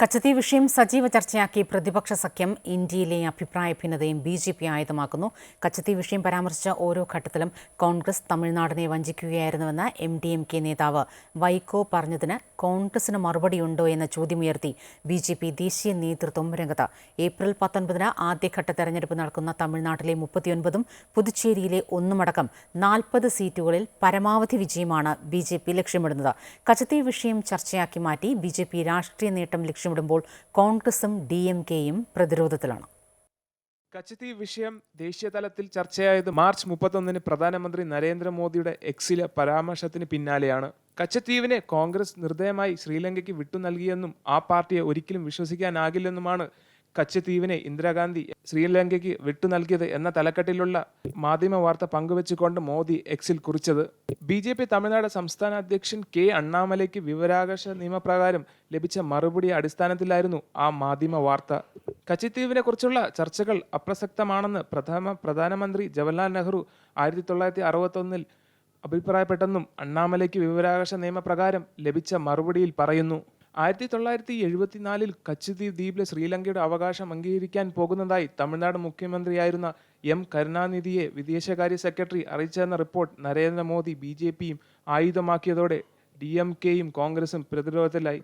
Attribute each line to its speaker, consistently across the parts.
Speaker 1: കച്ചത്തി വിഷയം സജീവ ചർച്ചയാക്കി പ്രതിപക്ഷ സഖ്യം ഇന്ത്യയിലെ അഭിപ്രായ ഭിന്നതയും ബി ജെ പി ആയുധമാക്കുന്നു. കച്ചത്തി വിഷയം പരാമർശിച്ച ഓരോ ഘട്ടത്തിലും കോൺഗ്രസ് തമിഴ്നാടിനെ വഞ്ചിക്കുകയായിരുന്നുവെന്ന് എം ഡി എം കെ നേതാവ് വൈക്കോ പറഞ്ഞതിന് കോൺഗ്രസിന് മറുപടിയുണ്ടോ എന്ന ചോദ്യമുയർത്തി ബി ജെ പി ദേശീയ നേതൃത്വം രംഗത്ത്. ഏപ്രിൽ പത്തൊൻപതിന് ആദ്യഘട്ട തെരഞ്ഞെടുപ്പ് നടക്കുന്ന തമിഴ്നാട്ടിലെ മുപ്പത്തിയൊൻപതും പുതുച്ചേരിയിലെ ഒന്നുമടക്കം നാൽപ്പത് സീറ്റുകളിൽ പരമാവധി വിജയമാണ് ബി ജെ പി ലക്ഷ്യമിടുന്നത്. കച്ചത്തി വിഷയം ചർച്ചയാക്കി മാറ്റി ബി ജെ പി രാഷ്ട്രീയ നേട്ടം ലക്ഷ്യമിടുമ്പോൾ കോൺഗ്രസും ഡി എം കെയും പ്രതിരോധത്തിലാണ്.
Speaker 2: കച്ചത്തി വിഷയം ദേശീയതലത്തിൽ ചർച്ചയായത് മാർച്ച് മുപ്പത്തൊന്നിന് പ്രധാനമന്ത്രി നരേന്ദ്രമോദിയുടെ എക്സിലെ പരാമർശത്തിന് പിന്നാലെയാണ്. കച്ചത്തീവിനെ കോൺഗ്രസ് നിർദ്ദയമായി ശ്രീലങ്കയ്ക്ക് വിട്ടു നൽകിയെന്നും ആ പാർട്ടിയെ ഒരിക്കലും വിശ്വസിക്കാനാകില്ലെന്നുമാണ് കച്ചത്തീവിനെ ഇന്ദിരാഗാന്ധി ശ്രീലങ്കയ്ക്ക് വിട്ടു നൽകിയത് എന്ന തലക്കെട്ടിലുള്ള മാധ്യമ വാർത്ത പങ്കുവച്ചുകൊണ്ട് മോദി എക്സിൽ കുറിച്ചത്. ബി ജെ പി തമിഴ്നാട് സംസ്ഥാന അധ്യക്ഷൻ കെ അണ്ണാമലയ്ക്ക് വിവരാകാശ നിയമപ്രകാരം ലഭിച്ച മറുപടി അടിസ്ഥാനത്തിലായിരുന്നു ആ മാധ്യമ വാർത്ത. കച്ചിത്തീവിനെ കുറിച്ചുള്ള ചർച്ചകൾ അപ്രസക്തമാണെന്ന് പ്രഥമ പ്രധാനമന്ത്രി ജവഹർലാൽ നെഹ്റു ആയിരത്തി തൊള്ളായിരത്തി അറുപത്തൊന്നിൽ അഭിപ്രായപ്പെട്ടെന്നും അണ്ണാമലയ്ക്ക് വിവരാകാശ നിയമപ്രകാരം ലഭിച്ച മറുപടിയിൽ പറയുന്നു. ആയിരത്തി തൊള്ളായിരത്തി എഴുപത്തിനാലിൽ കച്ചുദ്വീപ് ദ്വീപിലെ ശ്രീലങ്കയുടെ അവകാശം അംഗീകരിക്കാൻ പോകുന്നതായി തമിഴ്നാട് മുഖ്യമന്ത്രിയായിരുന്ന എം കരുണാനിധിയെ വിദേശകാര്യ സെക്രട്ടറി അറിയിച്ചെന്ന റിപ്പോർട്ട് നരേന്ദ്രമോദി ബി ജെ പിയും ആയുധമാക്കിയതോടെ ഡി എം കെയും കോൺഗ്രസും പ്രതിരോധത്തിലായി.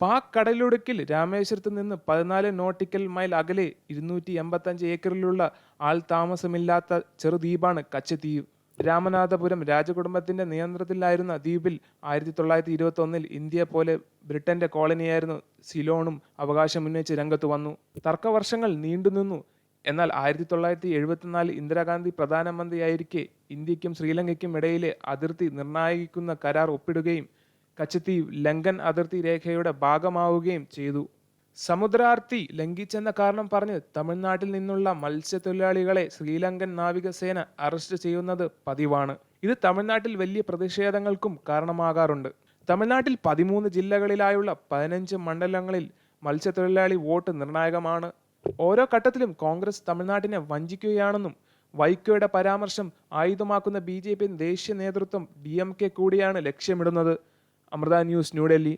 Speaker 2: പാക് കടലൊടുക്കിൽ രാമേശ്വരത്ത് നിന്ന് പതിനാല് നോട്ടിക്കൽ മൈൽ അകലെ ഇരുന്നൂറ്റി എൺപത്തഞ്ച് ഏക്കറിലുള്ള ആൾ താമസമില്ലാത്ത ചെറുദ്വീപാണ് കച്ചദ്വീപ് രാമനാഥപുരം രാജകുടുംബത്തിന്റെ നിയന്ത്രണത്തിലായിരുന്ന ദ്വീപിൽ ആയിരത്തി തൊള്ളായിരത്തി ഇരുപത്തി ഒന്നിൽ ഇന്ത്യ പോലെ ബ്രിട്ടന്റെ കോളനിയായിരുന്നു സിലോണും അവകാശം ഉന്നയിച്ച് രംഗത്ത് വന്നു. തർക്കവർഷങ്ങൾ നീണ്ടുനിന്നു എന്നാൽ ആയിരത്തി തൊള്ളായിരത്തി എഴുപത്തിനാല് ഇന്ദിരാഗാന്ധി പ്രധാനമന്ത്രിയായിരിക്കെ ഇന്ത്യക്കും ശ്രീലങ്കയ്ക്കും ഇടയിലെ അതിർത്തി നിർണായിക്കുന്ന കരാർ ഒപ്പിടുകയും കച്ചത്തീവ് ലങ്കൻ അതിർത്തി രേഖയുടെ ഭാഗമാവുകയും ചെയ്തു. സമുദ്രാർത്തി ലംഘിച്ചെന്ന കാരണം പറഞ്ഞ് തമിഴ്നാട്ടിൽ നിന്നുള്ള മത്സ്യത്തൊഴിലാളികളെ ശ്രീലങ്കൻ നാവികസേന അറസ്റ്റ് ചെയ്യുന്നത് പതിവാണ്. ഇത് തമിഴ്നാട്ടിൽ വലിയ പ്രതിഷേധങ്ങൾക്കും കാരണമാകാറുണ്ട്. തമിഴ്നാട്ടിൽ പതിമൂന്ന് ജില്ലകളിലായുള്ള പതിനഞ്ച് മണ്ഡലങ്ങളിൽ മത്സ്യത്തൊഴിലാളി വോട്ട് നിർണായകമാണ്. ഓരോ ഘട്ടത്തിലും കോൺഗ്രസ് തമിഴ്നാട്ടിനെ വഞ്ചിക്കുകയാണെന്നും വൈക്കോയുടെ പരാമർശം ആയുധമാക്കുന്ന ബി ദേശീയ നേതൃത്വം ഡി കൂടിയാണ് ലക്ഷ്യമിടുന്നത്. അമൃത ന്യൂസ് ന്യൂഡൽഹി